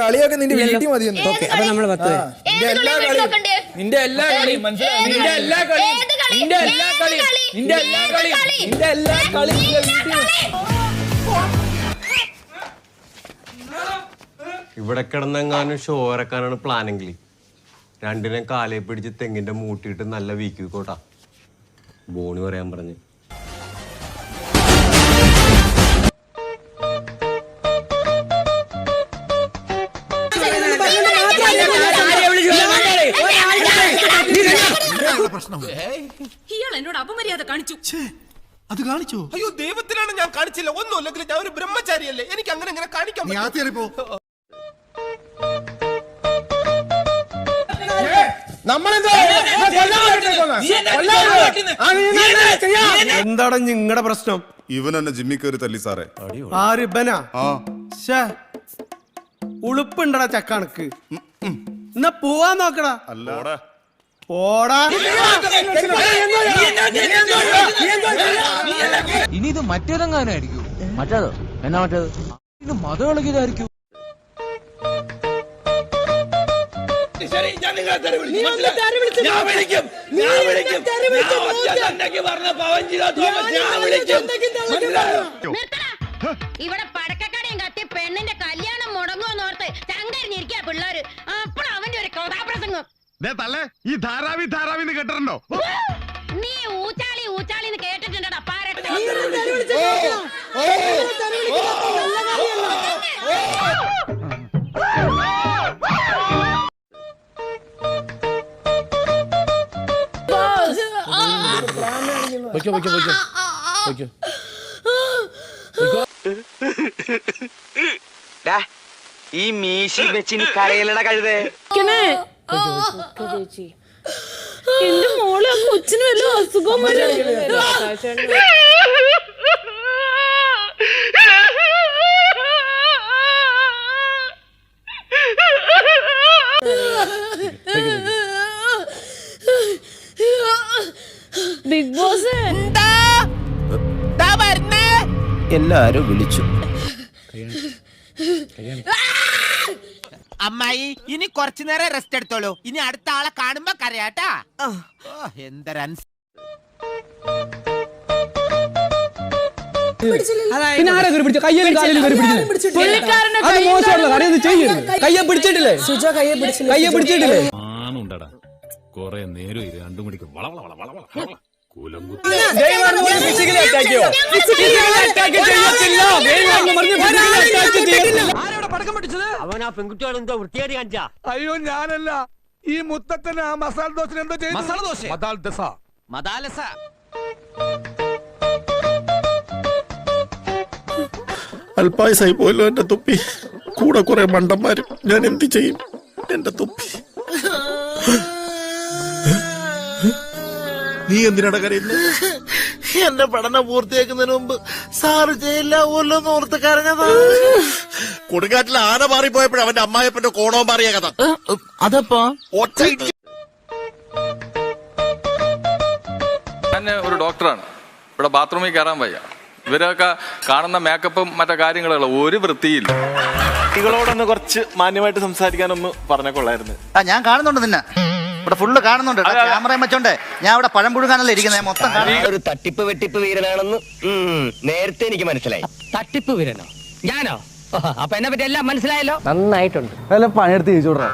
കളിയൊക്കെ നിന്റെ വീട്ടിൽ മതി. ഓക്കെ അപ്പൊ നമ്മൾ പത്ത്. പേര്. നിന്റെ എല്ലാ കളിയും നിന്റെ എല്ലാ കളിയും മനസ്സിലായി? നിന്റെ എല്ലാ കളിയും. ഏത് കളി? നിന്റെ എല്ലാ കളിയും. നിന്റെ എല്ലാ കളിയും. കളി? നിന്റെ എല്ലാ കളിയും നിന്റെ വീട്ടിൽ മതി. ഇവിടെ കിടന്നെങ്ങാനും ഷോ ഇറക്കാനാണ് പ്ലാനെങ്കിൽ രണ്ടിനെ കാലേ പിടിച്ച് തെങ്ങിന്റെ മൂട്ടിയിട്ട് നല്ല വീക്കിക്കോട്ടാ ബോണി പറയാൻ പറഞ്ഞ്. ഇയാൾ എന്നോട് അപമര്യാദ കാണിച്ചു. അത് കാണിച്ചോ? അയ്യോ ദൈവത്തിനാണ് ഞാൻ കാണിച്ചില്ല. ഒന്നുമില്ലെങ്കിൽ ഞാൻ ഒരു ബ്രഹ്മചാരിയല്ലേ? എനിക്ക് അങ്ങനെ ഇങ്ങനെ കാണിക്കാൻ എന്താണ് നിങ്ങളുടെ പ്രശ്നം? ഇവൻ എന്നെ ജിമ്മി കയറി തല്ലി സാറേ. ആര്? ഇബനാ ഉളുപ്പുണ്ടടാ ചക്കണക്ക് എന്നാ പോവാൻ നോക്കടാ. അല്ല. പോടാ ഇനി ഇത് മറ്റേതെങ്ങാനായിരിക്കും മറ്റേതോ എന്നാ മറ്റേത് ഇത് മതവിളകിയതായിരിക്കും ശരി, ഞാൻ നിങ്ങളെ തെറി വിളിക്കും. ഞാൻ വിളിക്കും. ഞാൻ വിളിക്കും. ഞാൻ ഒറ്റ തന്തയ്ക്ക് പറഞ്ഞ പവൻ ചെയ്ത തോമസ് ഞാൻ വിളിക്കും. മനസ്സിലായോ? നിർത്തടാ. ഇവിടെ പടക്കക്കടയും കഥാപ്രസംഗം ഈ ധാരാവി ധാരാവി കേട്ടിട്ടുണ്ടോ? നീ ഊച്ചാളി ഊച്ചാളി എന്ന് കേട്ടിട്ടുണ്ടടാ പാരട്ടെ. ഈ മീശി വെച്ച് നീ കരയിലട കഴുതേ. എന്റെ മോളെ ആ കൊച്ചിന് വല്ല അസുഖം ബിഗ് ബോസ്. എല്ലാരും വിളിച്ചു. അമ്മായി ഇനി കുറച്ചു നേരം റെസ്റ്റ് എടുത്തോളൂ. ഇനി അടുത്ത ആളെ കാണുമ്പോ കരയാട്ടാ. എന്തരൻസ് പിന്നെ ആരാ കയറി പിടിച്ചത്? കയ്യിലും കാലിലും കയറി പിടിച്ചത്? പുള്ളിക്കാരന്റെ അത് മോശമുള്ള കാര്യം ഇത് ചെയ്യരുത് കയ്യെ പിടിച്ചിട്ടില്ലേ? കയ്യെ പിടിച്ചിട്ടില്ലേ. ആണുണ്ടടാ. കൊറേ നേരം ഇത് രണ്ടും മണിക്ക് വളവള വളവള വളവള കൂലം ദൈവമാണ് അവൻ ആ പെൺകുട്ടികൾ എന്തോ വൃത്തിയായിട്ട് കാണിച്ചാ. അയ്യോ ഞാനല്ല. ഈ മുത്തത്തിന് ആ മസാല ദോശ എന്തോ ചെയ്തു? മസാല ദോശ? മതാൽ ദസ. മതാലസ അല്പായസായി പോയല്ലോ എന്റെ തുപ്പി. കൂടെ കുറെ മണ്ടന്മാരും ഞാൻ എന്ത് ചെയ്യും? എന്റെ തുപ്പി. നീ എന്തിനാണ് കരയുന്നത് എന്റെ പഠനം പൂർത്തിയാക്കുന്നതിന് മുമ്പ് സാറ് എന്ന് ഓർത്ത് കരഞ്ഞതാ. കൊടുങ്കാറ്റിൽ ആന മാറിപ്പോയപ്പോഴും അവന്റെ അമ്മായപ്പന്റെ കോണവും മാറിയ കഥ അതപ്പോ? ഒറ്റ ഇടി. ഞാൻ ഒരു ഡോക്ടറാണ്. ഇവിടെ ബാത്റൂമിൽ കയറാൻ വയ്യ. ഇവരൊക്കെ കാണുന്ന മേക്കപ്പും മറ്റേ കാര്യങ്ങളുള്ള ഒരു വൃത്തിയില്ല. കുട്ടികളോടൊന്ന് കുറച്ച് മാന്യമായിട്ട് സംസാരിക്കാനൊന്ന് പറഞ്ഞ കൊള്ളായിരുന്നു. ആ ഞാൻ കാണുന്നുണ്ട് നിന്നെ. ഇവിടെ ഫുള്ള് കാണുന്നുണ്ട് ക്യാമറയും വെച്ചോണ്ടേ. ഞാൻ ഇവിടെ പഴം പുഴുകാനല്ലേ ഇരിക്കുന്നത്. മൊത്തം ഒരു തട്ടിപ്പ് വെട്ടിപ്പ് വീരനാണെന്ന് നേരത്തെ എനിക്ക് മനസ്സിലായി. തട്ടിപ്പ് വീരനോ? ഞാനോ? അപ്പൊ എന്നെ പറ്റി എല്ലാം മനസ്സിലായല്ലോ? നന്നായിട്ടുണ്ട്. അല്ല പണിയെടുത്ത് ചോദിച്ചോടാ